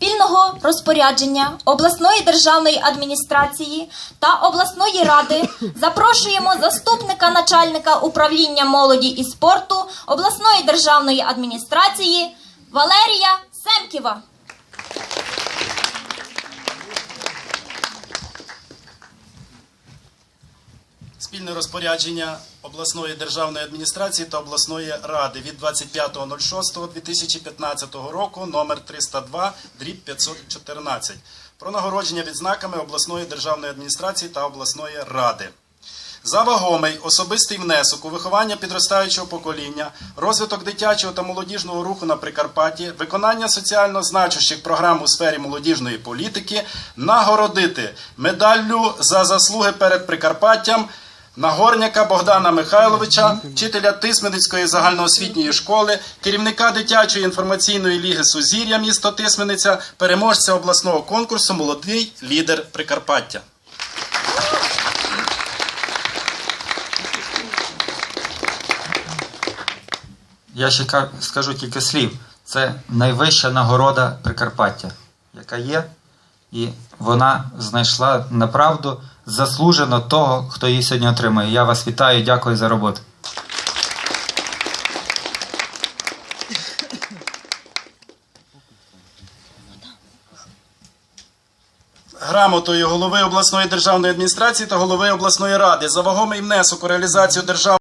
спільного розпорядження обласної державної адміністрації та обласної ради запрошуємо заступника начальника управління молоді і спорту обласної державної адміністрації Валерія Семківа. Спільне розпорядження обласної державної адміністрації та обласної ради від 25.06.2015 року номер 302 дріб 514 про нагородження відзнаками обласної державної адміністрації та обласної ради. За вагомий особистий внесок у виховання підростаючого покоління, розвиток дитячого та молодіжного руху на Прикарпатті, виконання соціально значущих програм у сфері молодіжної політики, нагородити медаллю за заслуги перед Прикарпаттям Нагорняка Богдана Михайловича, вчителя Тисменницької загальноосвітньої школи, керівника дитячої інформаційної ліги Сузір'я місто Тисмениця, переможця обласного конкурсу Молодий лідер Прикарпаття. Я ще скажу кілька слів. Це найвища нагорода Прикарпаття, яка є, і вона знайшла направду заслужено того, хто її сьогодні отримає. Я вас вітаю, дякую за роботу. Грамотою голови обласної державної адміністрації та голови обласної ради за вагомий внесок у реалізацію державної